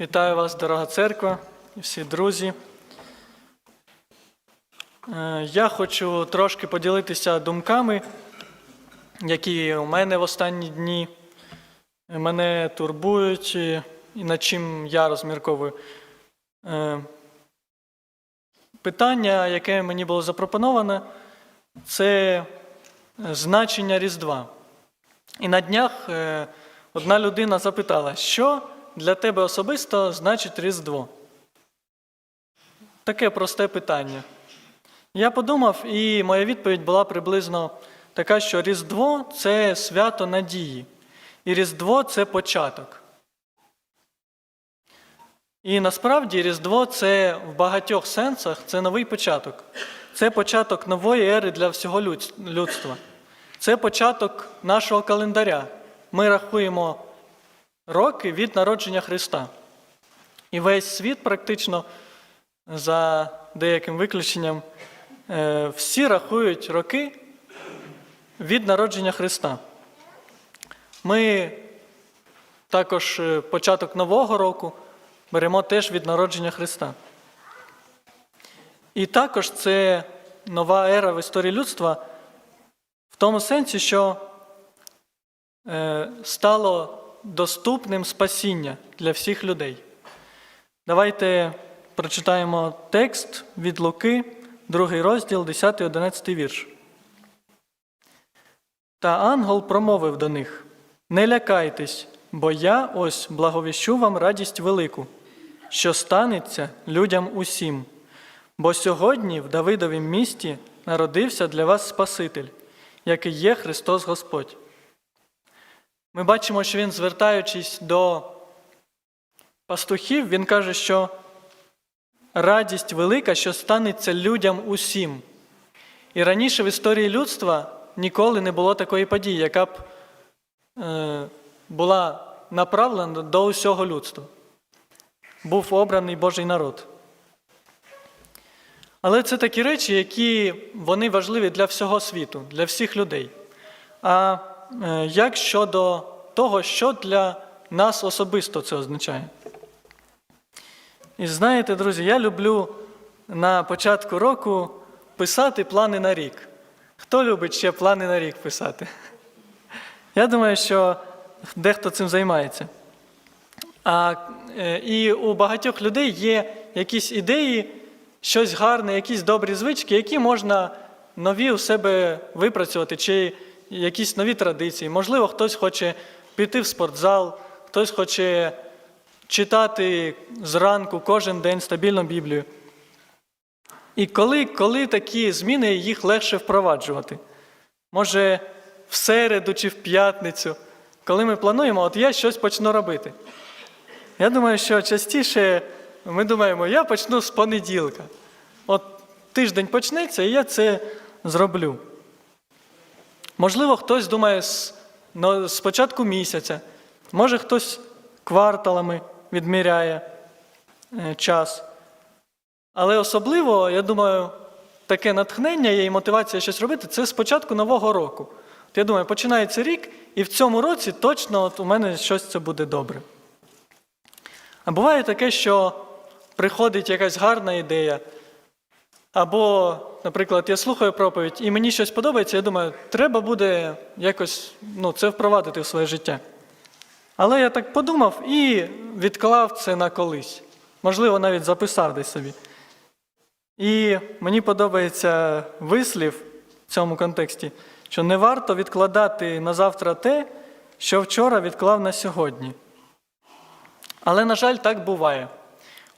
Вітаю вас, дорога церква і всі друзі. Е, Я хочу трошки поділитися думками, які у мене в останні дні мене турбують і над чим я розмірковую. Е, Питання, яке мені було запропоноване, це значення Різдва. І на днях е, одна людина запитала, що для тебе особисто значить Різдво? Таке просте питання. Я подумав, і моя відповідь була приблизно така, що Різдво це свято надії, і Різдво це початок. І насправді Різдво це в багатьох сенсах це новий початок. Це початок нової ери для всього людства. Це початок нашого календаря. Ми рахуємо роки від народження Христа. І весь світ практично, за деяким виключенням, е, всі рахують роки від народження Христа. Ми також е, початок Нового року беремо теж від народження Христа. І також це нова ера в історії людства в тому сенсі, що е, стало доступним спасіння для всіх людей. Давайте прочитаємо текст від Луки, другий розділ, 10-11 вірш. Та ангел промовив до них: Не лякайтесь, бо я ось благовіщу вам радість велику, що станеться людям усім. Бо сьогодні в Давидовім місті народився для вас Спаситель, який є Христос Господь. Ми бачимо, що він, звертаючись до пастухів, він каже, що радість велика, що станеться людям усім. І раніше в історії людства ніколи не було такої події, яка б е, була направлена до усього людства. Був обраний Божий народ. Але це такі речі, які вони важливі для всього світу, для всіх людей. А як щодо того, що для нас особисто це означає? І знаєте, друзі, я люблю на початку року писати плани на рік. Хто любить ще плани на рік писати? Я думаю, що дехто цим займається. А, е, і у багатьох людей є якісь ідеї, щось гарне, якісь добрі звички, які можна нові у себе випрацювати, чи якісь нові традиції. Можливо, хтось хоче піти в спортзал, хтось хоче читати зранку кожен день стабільно Біблію. І коли, коли такі зміни їх легше впроваджувати? Може, в середу чи в п'ятницю, коли ми плануємо, от я щось почну робити. Я думаю, що частіше ми думаємо, я почну з понеділка. От тиждень почнеться, і я це зроблю. Можливо, хтось думає ну, з початку місяця, може хтось кварталами відміряє е, час. Але особливо, я думаю, таке натхнення є і мотивація щось робити це з початку нового року. От я думаю, починається рік, і в цьому році точно от у мене щось це буде добре. А буває таке, що приходить якась гарна ідея. Або, наприклад, я слухаю проповідь, і мені щось подобається, я думаю, треба буде якось ну, це впровадити в своє життя. Але я так подумав і відклав це на колись. Можливо, навіть записав десь собі. І мені подобається вислів в цьому контексті, що не варто відкладати на завтра те, що вчора відклав на сьогодні. Але, на жаль, так буває.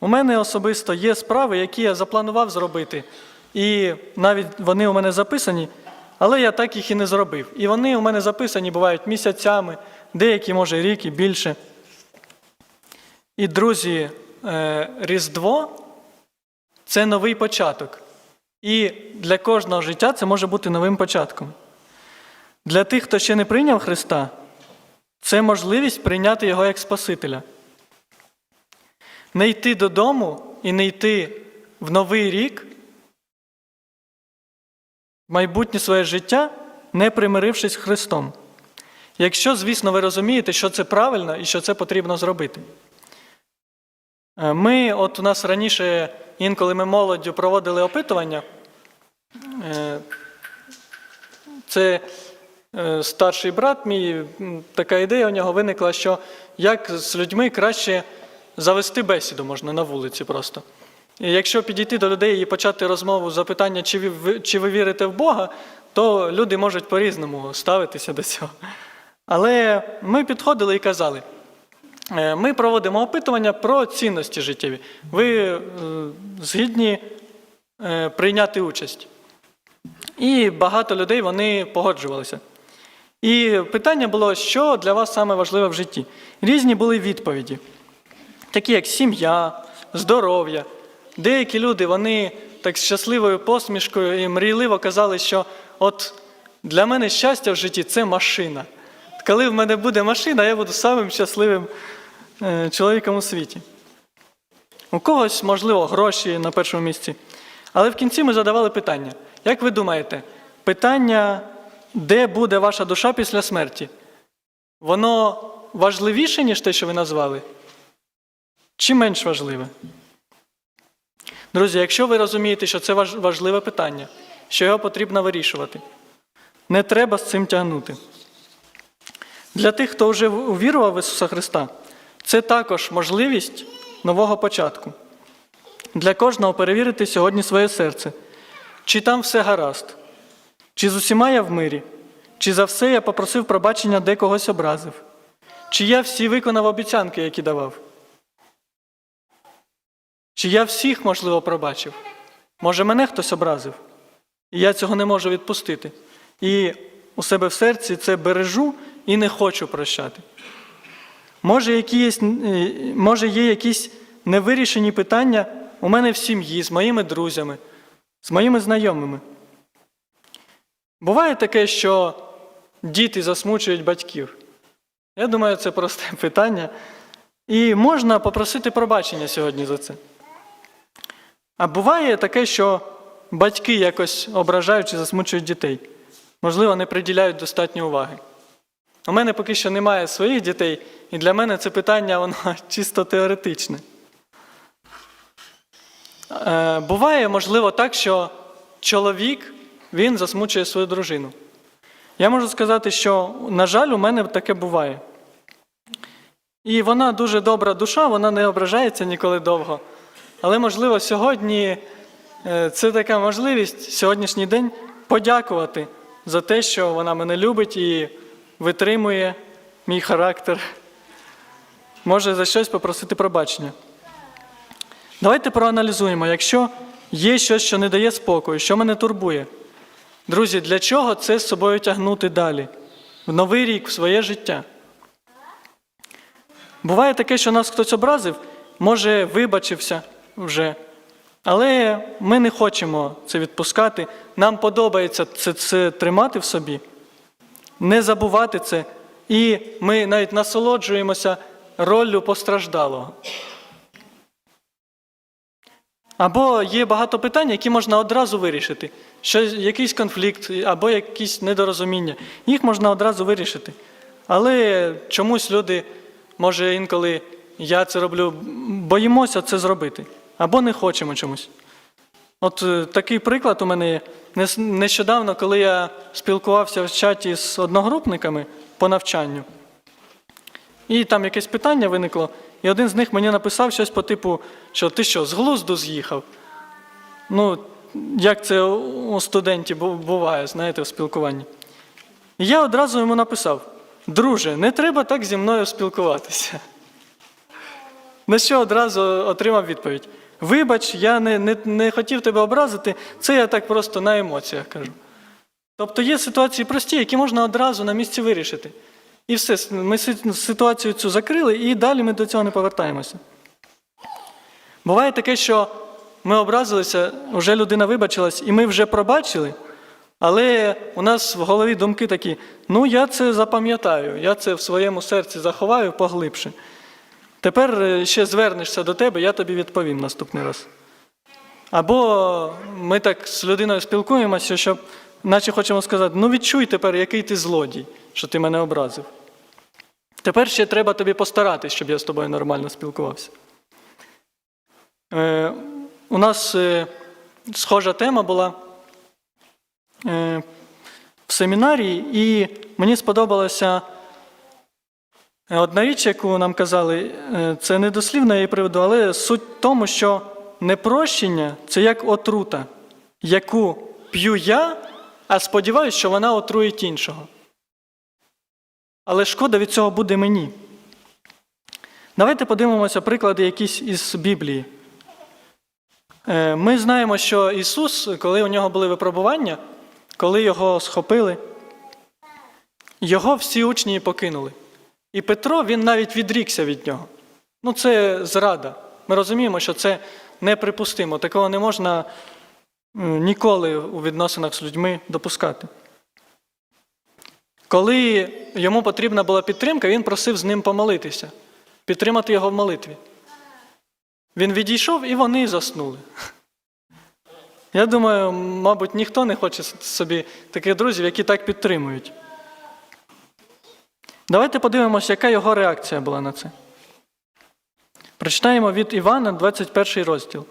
У мене особисто є справи, які я запланував зробити, і навіть вони у мене записані, але я так їх і не зробив. І вони у мене записані бувають місяцями, деякі, може, рік і більше. І, друзі, е, Різдво це новий початок. І для кожного життя це може бути новим початком. Для тих, хто ще не прийняв Христа, це можливість прийняти Його як Спасителя. Не йти додому і не йти в новий рік, в майбутнє своє життя, не примирившись з Христом. Якщо, звісно, ви розумієте, що це правильно і що це потрібно зробити. Е, Ми, от у нас раніше, інколи ми молоддю проводили опитування. Е, Це е, старший брат мій, така ідея у нього виникла, що як з людьми краще завести бесіду можна на вулиці просто. І якщо підійти до людей і почати розмову з запитання, чи ви, чи ви вірите в Бога, то люди можуть по-різному ставитися до цього. Але ми підходили і казали: е, ми проводимо опитування про цінності життєві. Ви е, згідні е, прийняти участь. І багато людей вони погоджувалися. І питання було, що для вас саме важливе в житті. Різні були відповіді, такі як сім'я, здоров'я. Деякі люди вони так з щасливою посмішкою і мрійливо казали, що от для мене щастя в житті це машина. Коли в мене буде машина, я буду самим щасливим е, чоловіком у світі. У когось, можливо, гроші на першому місці. Але в кінці ми задавали питання. Як ви думаєте, питання, де буде ваша душа після смерті? Воно важливіше, ніж те, що ви назвали? Чи менш важливе? Друзі, якщо ви розумієте, що це важливе питання, що його потрібно вирішувати, не треба з цим тягнути. Для тих, хто вже увірував в Ісуса Христа, це також можливість нового початку. Для кожного перевірити сьогодні своє серце, чи там все гаразд, чи з усіма я в мирі, чи за все я попросив пробачення, де когось образив, чи я всі виконав обіцянки, які давав. Чи я всіх, можливо, пробачив? Може, мене хтось образив, і я цього не можу відпустити. І у себе в серці це бережу і не хочу прощати. Може, якісь, е, може, є якісь невирішені питання у мене в сім'ї, з моїми друзями, з моїми знайомими. Буває таке, що діти засмучують батьків. Я думаю, це просте питання. І можна попросити пробачення сьогодні за це. А буває таке, що батьки якось ображають чи засмучують дітей. Можливо, не приділяють достатньо уваги. У мене поки що немає своїх дітей, і для мене це питання воно чисто теоретичне. Е, буває, можливо, так, що чоловік він засмучує свою дружину. Я можу сказати, що, на жаль, у мене таке буває. І вона дуже добра душа, вона не ображається ніколи довго. Але, можливо, сьогодні е, це така можливість, сьогоднішній день, подякувати за те, що вона мене любить і витримує мій характер. Може за щось попросити пробачення. Давайте проаналізуємо, якщо є щось, що не дає спокою, що мене турбує. Друзі, для чого це з собою тягнути далі? В новий рік, в своє життя. Буває таке, що нас хтось образив, може, вибачився вже. Але ми не хочемо це відпускати. Нам подобається це, це тримати в собі, не забувати це. І ми навіть насолоджуємося роллю постраждалого. Або є багато питань, які можна одразу вирішити. Що, якийсь конфлікт або якісь недорозуміння. Їх можна одразу вирішити. Але чомусь люди, може, інколи я це роблю, боїмося це зробити. Або не хочемо чомусь. От е, такий приклад у мене є. Нещодавно, коли я спілкувався в чаті з одногрупниками по навчанню, і там якесь питання виникло, і один з них мені написав щось по типу, що ти що, з глузду з'їхав? Ну, як це у студентів буває, знаєте, в спілкуванні. І я одразу йому написав: друже, не треба так зі мною спілкуватися. На що одразу отримав відповідь: Вибач, я не, не, не хотів тебе образити, це я так просто на емоціях кажу. Тобто є ситуації прості, які можна одразу на місці вирішити. І все, ми ситуацію цю закрили, і далі ми до цього не повертаємося. Буває таке, що ми образилися, вже людина вибачилась, і ми вже пробачили, але у нас в голові думки такі: ну, я це запам'ятаю, я це в своєму серці заховаю поглибше. Тепер е, ще звернешся до тебе, я тобі відповім наступний раз. Або ми так з людиною спілкуємося, що наче хочемо сказати: ну відчуй тепер, який ти злодій, що ти мене образив. Тепер ще треба тобі постаратись, щоб я з тобою нормально спілкувався. Е, у нас е, схожа тема була е, в семінарії, і мені сподобалася одна річ, яку нам казали, е, це не дослівно її приведу, але суть в тому, що непрощення це як отрута, яку п'ю я, а сподіваюся, що вона отруїть іншого. Але шкода від цього буде мені. Давайте подивимося приклади якісь із Біблії. Е, Ми знаємо, що Ісус, коли у нього були випробування, коли його схопили, його всі учні покинули. І Петро він навіть відрікся від нього. Ну, це зрада. Ми розуміємо, що це неприпустимо. Такого не можна ніколи у відносинах з людьми допускати. Коли йому потрібна була підтримка, він просив з ним помолитися, підтримати його в молитві. Він відійшов і вони заснули. Я думаю, мабуть, ніхто не хоче собі таких друзів, які так підтримують. Давайте подивимося, яка його реакція була на це. Прочитаємо від Івана 21 розділ.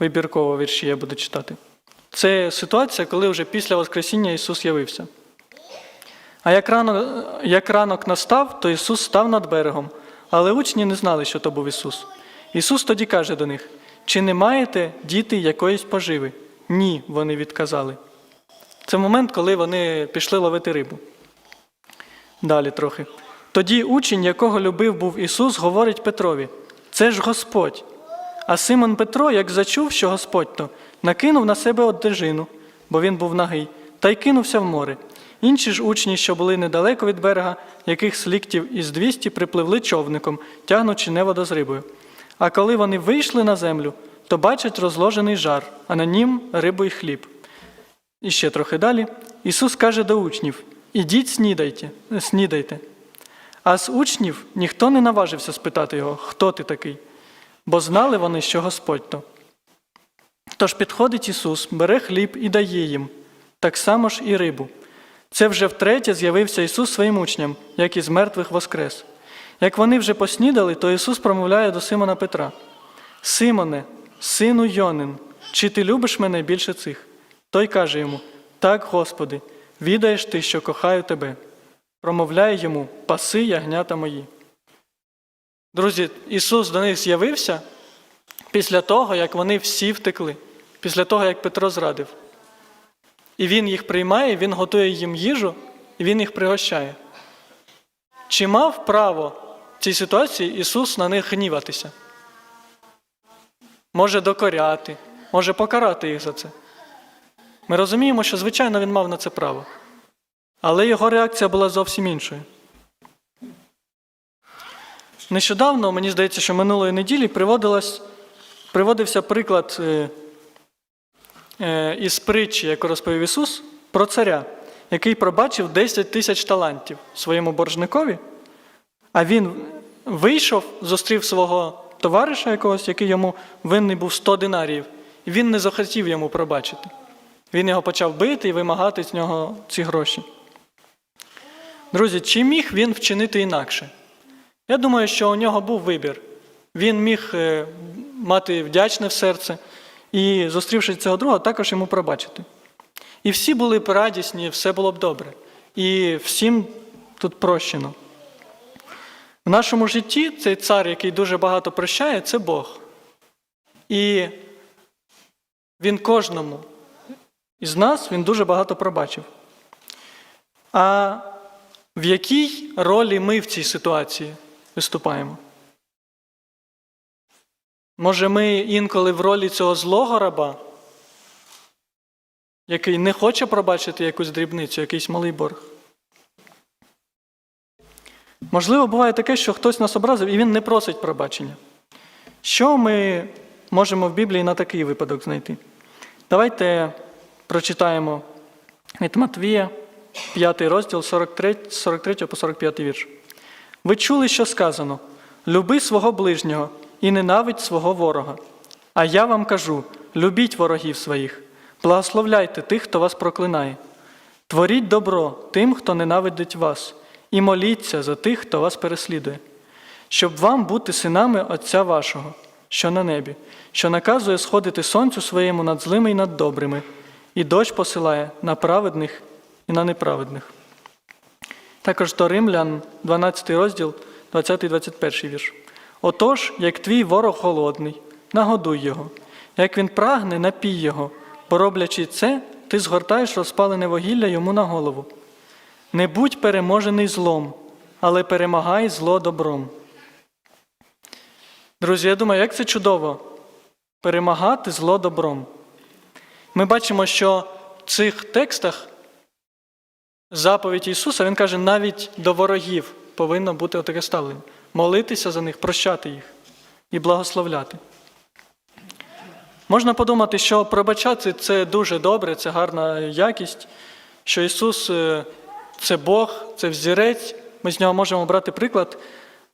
Вибірково вірші я буду читати. Це ситуація, коли вже після Воскресіння Ісус явився. А як ранок, як ранок настав, то Ісус став над берегом, але учні не знали, що то був Ісус. Ісус тоді каже до них: Чи не маєте діти якоїсь поживи? Ні, вони відказали. Це момент, коли вони пішли ловити рибу. Далі трохи. Тоді учень, якого любив був Ісус, говорить Петрові: Це ж Господь. А Симон Петро, як зачув, що Господь то, накинув на себе одежину, бо він був нагий, та й кинувся в море. Інші ж учні, що були недалеко від берега, яких з ліктів із двісті припливли човником, тягнучи невода з рибою. А коли вони вийшли на землю, то бачать розложений жар, а на нім рибу й хліб. І ще трохи далі. Ісус каже до учнів: Ідіть снідайте, снідайте. А з учнів ніхто не наважився спитати його, хто ти такий, бо знали вони, що Господь то. Тож підходить Ісус, бере хліб і дає їм, так само ж і рибу. Це вже втретє з'явився Ісус своїм учням, як із мертвих воскрес. Як вони вже поснідали, то Ісус промовляє до Симона Петра: Симоне, сину Йонин, чи ти любиш мене більше цих? Той каже йому: Так, Господи, відаєш ти, що кохаю тебе. Промовляє йому, паси ягнята мої. Друзі, Ісус до них з'явився після того, як вони всі втекли, після того, як Петро зрадив. І Він їх приймає, Він готує їм їжу, і Він їх пригощає. Чи мав право в цій ситуації Ісус на них гніватися? Може докоряти, може покарати їх за це. Ми розуміємо, що, звичайно, він мав на це право. Але його реакція була зовсім іншою. Нещодавно, мені здається, що минулої неділі приводився приклад е, е, із притчі, яку розповів Ісус, про царя, який пробачив 10 тисяч талантів своєму боржникові, а він вийшов, зустрів свого товариша якогось, який йому винний був 100 динаріїв, і він не захотів йому пробачити. Він його почав бити і вимагати з нього ці гроші. Друзі, чи міг він вчинити інакше? Я думаю, що у нього був вибір. Він міг е, мати вдячне в серце і, зустрівши цього друга, також йому пробачити. І всі були б радісні, все було б добре. І всім тут прощено. В нашому житті цей цар, який дуже багато прощає, це Бог. І він кожному із нас він дуже багато пробачив. А в якій ролі ми в цій ситуації виступаємо? Може, ми інколи в ролі цього злого раба, який не хоче пробачити якусь дрібницю, якийсь малий борг? Можливо, буває таке, що хтось нас образив і він не просить пробачення. Що ми можемо в Біблії на такий випадок знайти? Давайте прочитаємо від Матвія, 5 розділ 43, 43 по 45 вірш. Ви чули, що сказано: люби свого ближнього і ненавидь свого ворога. А я вам кажу: любіть ворогів своїх, благословляйте тих, хто вас проклинає. Творіть добро тим, хто ненавидить вас, і моліться за тих, хто вас переслідує, щоб вам бути синами Отця вашого, що на небі, що наказує сходити сонцю своєму над злими і над добрими, і дощ посилає на праведних і на неправедних. Також до Римлян, 12 розділ, 20-21 вірш. Отож, як твій ворог голодний, нагодуй його, як він прагне, напій його, бо роблячи це, ти згортаєш розпалене вугілля йому на голову. Не будь переможений злом, але перемагай зло добром. Друзі, я думаю, як це чудово перемагати зло добром. Ми бачимо, що в цих текстах заповідь Ісуса, Він каже, навіть до ворогів повинно бути таке ставлення. Молитися за них, прощати їх і благословляти. Можна подумати, що пробачати це дуже добре, це гарна якість, що Ісус е, це Бог, це взірець, ми з нього можемо брати приклад,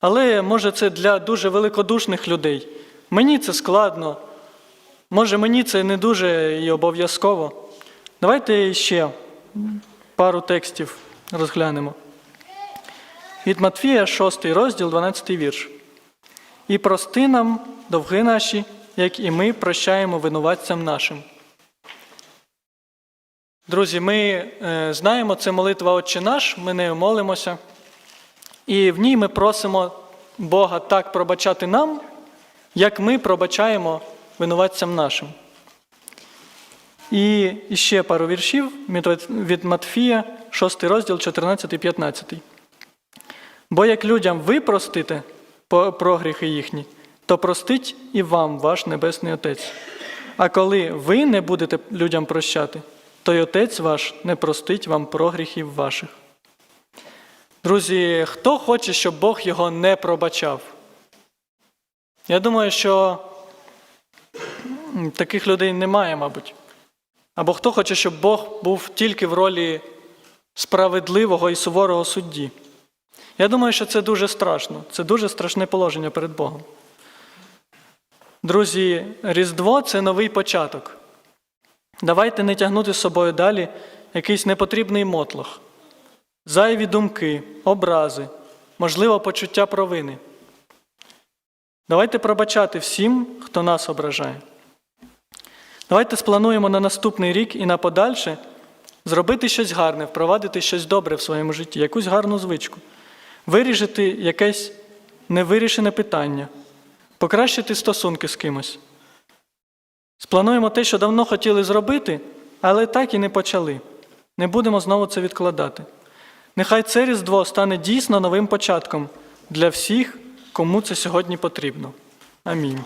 але може це для дуже великодушних людей. Мені це складно, може мені це не дуже і обов'язково. Давайте ще пару текстів розглянемо. Від Матфія, 6 розділ, 12 вірш. І прости нам довги наші, як і ми прощаємо винуватцям нашим. Друзі, ми е, знаємо, це молитва Отче наш, ми нею молимося. І в ній ми просимо Бога так пробачати нам, як ми пробачаємо винуватцям нашим. І ще пару віршів від Матфія, 6 розділ, 14 і 15. Бо як людям ви простите по- прогріхи їхні, то простить і вам ваш Небесний Отець. А коли ви не будете людям прощати, то й Отець ваш не простить вам прогріхів ваших. Друзі, хто хоче, щоб Бог його не пробачав? Я думаю, що таких людей немає, мабуть. Або хто хоче, щоб Бог був тільки в ролі справедливого і суворого судді. Я думаю, що це дуже страшно. Це дуже страшне положення перед Богом. Друзі, Різдво це новий початок. Давайте не тягнути з собою далі якийсь непотрібний мотлох, зайві думки, образи, можливо, почуття провини. Давайте пробачати всім, хто нас ображає. Давайте сплануємо на наступний рік і на подальше зробити щось гарне, впровадити щось добре в своєму житті, якусь гарну звичку, вирішити якесь невирішене питання, покращити стосунки з кимось. Сплануємо те, що давно хотіли зробити, але так і не почали. Не будемо знову це відкладати. Нехай це Різдво стане дійсно новим початком для всіх, кому це сьогодні потрібно. Амінь.